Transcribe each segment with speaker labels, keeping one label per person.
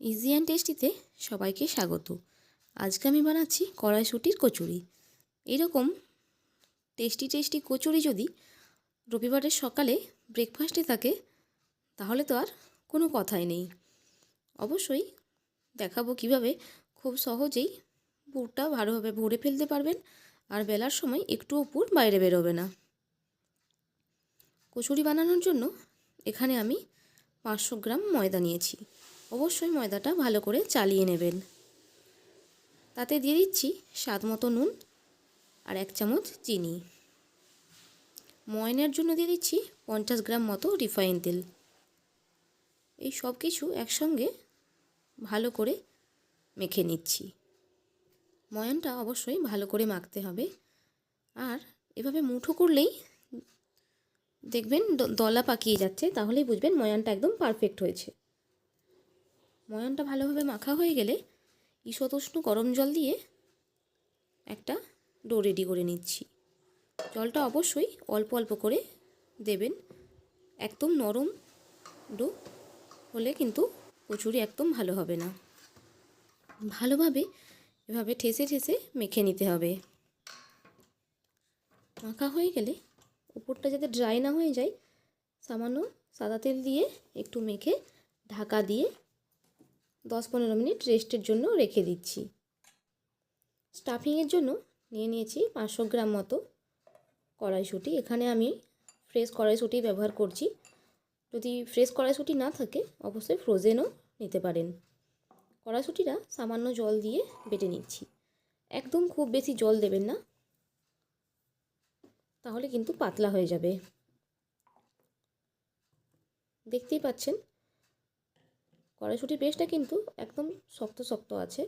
Speaker 1: Easy and টেস্টিতে সবাইকে স্বাগত। আজকে আমি বানাচ্ছি কড়াইশুটির কচুরি। এরকম টেস্টি টেস্টি কচুরি যদি রবিবারের সকালে ব্রেকফাস্টে থাকে, তাহলে তো আর কোনো কথাই নেই। অবশ্যই দেখাবো কীভাবে খুব সহজেই পুরটা ভালোভাবে ভরে ফেলতে পারবেন আর বেলার সময় একটুও পুর বাইরে বেরোবে না। কচুরি বানানোর জন্য এখানে আমি পাঁচশো গ্রাম ময়দা নিয়েছি। অবশ্যই ময়দাটা ভালো করে চালিয়ে নেবেন। তাতে দিয়ে দিচ্ছি স্বাদ মতো নুন আর এক চামচ চিনি। ময়নের জন্য দিয়ে দিচ্ছি পঞ্চাশ গ্রাম মতো রিফাইন তেল। এই সব কিছু একসঙ্গে ভালো করে মেখে নিচ্ছি। ময়নটা অবশ্যই ভালো করে মাখতে হবে। আর এভাবে মুঠো করলেই দেখবেন দলা পাকিয়ে যাচ্ছে, তাহলেই বুঝবেন ময়ানটা একদম পারফেক্ট হয়েছে। ময়ানটা ভালোভাবে মাখা হয়ে গেলে ঈষদুষ্ণ গরম জল দিয়ে একটা ডো রেডি করে নিচ্ছি। জলটা অবশ্যই অল্প অল্প করে দেবেন। একদম নরম ডো হলে কিন্তু কচুরি একদম ভালো হবে না। ভালোভাবে এভাবে ঠেসে ঠেসে মেখে নিতে হবে। মাখা হয়ে গেলে উপরটা যাতে ড্রাই না হয়ে যায়, সামান্য সাদা তেল দিয়ে একটু মেখে ঢাকা দিয়ে দশ পনেরো মিনিট রেস্টের জন্য রেখে দিচ্ছি। স্টাফিংয়ের জন্য নিয়ে নিয়েছি পাঁচশো গ্রাম মতো কড়াইশুঁটি। এখানে আমি ফ্রেশ কড়াইশুঁটি ব্যবহার করছি। যদি ফ্রেশ কড়াইশুঁটি না থাকে, অবশ্যই ফ্রোজেনও নিতে পারেন। কড়াইশুঁটিটা সামান্য জল দিয়ে বেটে নিচ্ছি। একদম খুব বেশি জল দেবেন না, তাহলে কিন্তু পাতলা হয়ে যাবে। দেখতেই পাচ্ছেন কড়াইশুঁটির পেস্টটা কিন্তু একদম শক্ত শক্ত আছে।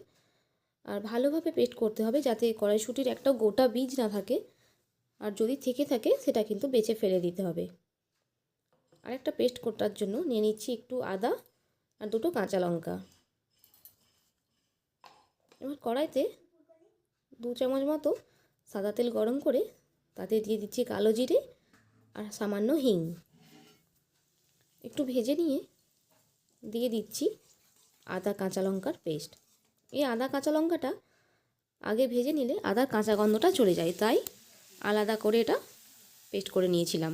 Speaker 1: আর ভালোভাবে পেস্ট করতে হবে যাতে কড়াইশুঁটির একটা গোটা বীজ না থাকে। আর যদি থেকে থাকে সেটা কিন্তু বেছে ফেলে দিতে হবে। আর একটা পেস্ট করার জন্য নিয়ে নিচ্ছি একটু আদা আর দুটো কাঁচা লঙ্কা। এবার কড়াইতে দু চামচ মতো সাদা তেল গরম করে তাতে দিয়ে দিচ্ছি কালো জিরে আর সামান্য হিং। একটু ভেজে নিয়ে দিয়ে দিচ্ছি আদা কাঁচা লঙ্কার পেস্ট। এই আদা কাঁচা লঙ্কাটা আগে ভেজে নিলে আদার কাঁচা গন্ধটা চলে যায়, তাই আলাদা করে এটা পেস্ট করে নিয়েছিলাম।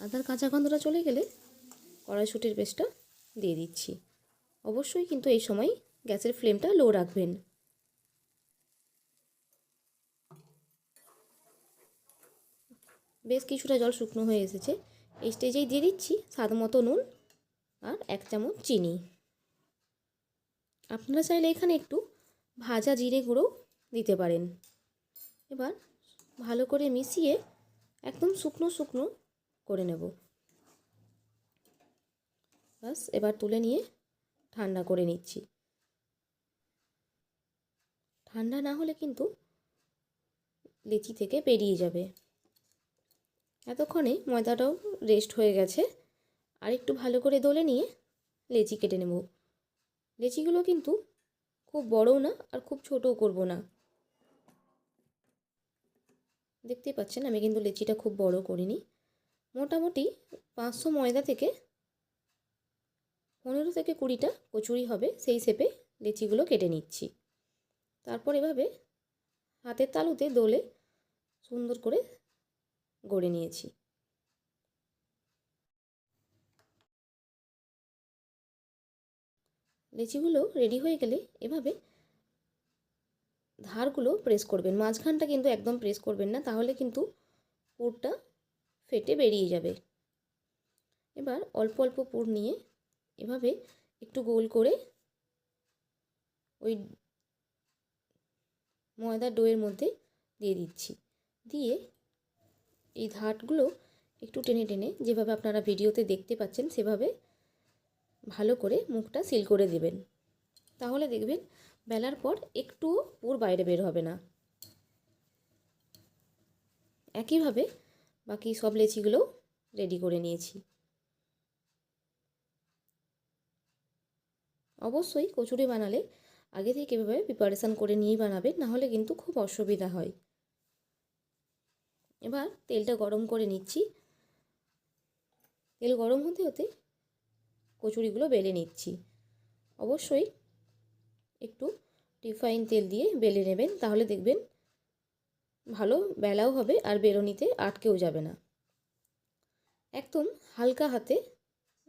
Speaker 1: আদার কাঁচা গন্ধটা চলে গেলে কড়াইশুটির পেস্টটা দিয়ে দিচ্ছি। অবশ্যই কিন্তু এই সময় গ্যাসের ফ্লেমটা লো রাখবেন। বেশ কিছুটা জল শুকনো হয়ে এসেছে। এই স্টেজেই দিয়ে দিচ্ছি স্বাদ মতো নুন। আর এক চামচ চিনি। আপনারা চাইলে এখানে একটু ভাজা জিরে গুঁড়ো দিতে পারেন। এবার ভালো করে মিশিয়ে একদম শুকনো শুকনো করে নেব। বাস এবার তুলে নিয়ে ঠান্ডা করে নিচ্ছি। ঠান্ডা না হলে কিন্তু লিচি থেকে বেরিয়ে যাবে। এতক্ষণে ময়দাটাও রেস্ট হয়ে গেছে। আর একটু ভালো করে দলে নিয়ে লেচি কেটে নেব। লেচিগুলো কিন্তু খুব বড়ও না আর খুব ছোটও করব না। দেখতেই পাচ্ছেন, আমি কিন্তু লেচিটা খুব বড় করিনি। মোটামুটি পাঁচশো ময়দা থেকে পনেরো থেকে কুড়িটা কচুরি হবে, সেই শেপে লেচিগুলো কেটে নিচ্ছি। তারপর এভাবে হাতের তালুতে দোলে সুন্দর করে গড়ে নিয়েছি। লেচিগুলো রেডি হয়ে গেলে এভাবে ধারগুলো প্রেস করবেন। মাঝখানটা কিন্তু একদম প্রেস করবেন না, তাহলে কিন্তু পুরটা ফেটে বেরিয়ে যাবে। এবার অল্প অল্প পুর নিয়ে এভাবে একটু গোল করে ওই ময়দার ডোয়ের মধ্যে দিয়ে দিচ্ছি। দিয়ে এই ধারগুলো একটু টেনে টেনে, যেভাবে আপনারা ভিডিওতে দেখতে পাচ্ছেন, সেভাবে ভালো করে মুখটা সিল করে দেবেন। তাহলে দেখবেন বেলার পর একটুও পুর বাইরে বের হবে না। একইভাবে বাকি সব লেচিগুলোও রেডি করে নিয়েছি। অবশ্যই কচুরি বানালে আগে থেকে এভাবে প্রিপারেশান করে নিয়েই বানাবেন, নাহলে কিন্তু খুব অসুবিধা হয়। এবার তেলটা গরম করে নিচ্ছি। তেল গরম হতে হতে কচুরিগুলো বেলে নিচ্ছি। অবশ্যই একটু রিফাইন তেল দিয়ে বেলে নেবেন, তাহলে দেখবেন ভালো বেলাও হবে আর বেরোনিতে আটকেও যাবে না। একদম হালকা হাতে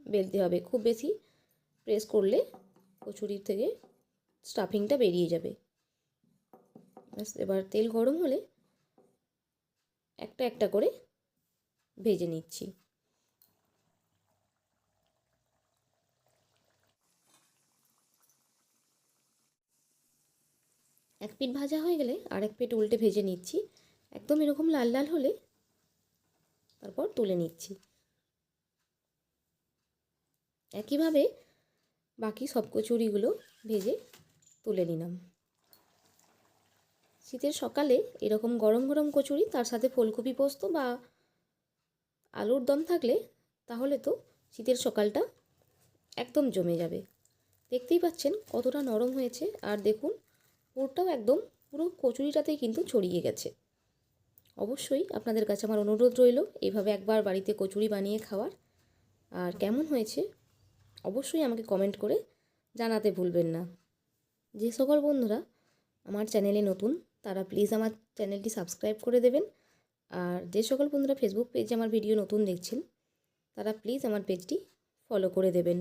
Speaker 1: বেলতে হবে, খুব বেশি প্রেস করলে কচুরির থেকে স্টাফিংটা বেরিয়ে যাবে। ব্যাস, এবার তেল গরম হলে একটা একটা করে ভেজে নিচ্ছি। এক পিঠ ভাজা হয়ে গেলে আরেক পিঠ উল্টে ভেজে নিচ্ছি। একদম এরকম লাল লাল হলে তারপর তুলে নিচ্ছি। একইভাবে বাকি সব কচুরিগুলো ভেজে তুলে নিলাম। শীতের সকালে এরকম গরম গরম কচুরি, তার সাথে ফুলকপি পোস্ত বা আলুর দম থাকলে তাহলে তো শীতের সকালটা একদম জমে যাবে। দেখতেই পাচ্ছেন কতটা নরম হয়েছে। আর দেখুন পুরটাও একদম পুরো কচুরিটাতেই কিন্তু ছড়িয়ে গেছে। অবশ্যই আপনাদের কাছে আমার অনুরোধ রইল এইভাবে একবার বাড়িতে কচুরি বানিয়ে খাওয়ার। আর কেমন হয়েছে অবশ্যই আমাকে কমেন্ট করে জানাতে ভুলবেন না। যে সকল বন্ধুরা আমার চ্যানেলে নতুন, তারা প্লিজ আমার চ্যানেলটি সাবস্ক্রাইব করে দেবেন। আর যে সকল বন্ধুরা ফেসবুক পেজে আমার ভিডিও নতুন দেখছেন, তারা প্লিজ আমার পেজটি ফলো করে দেবেন।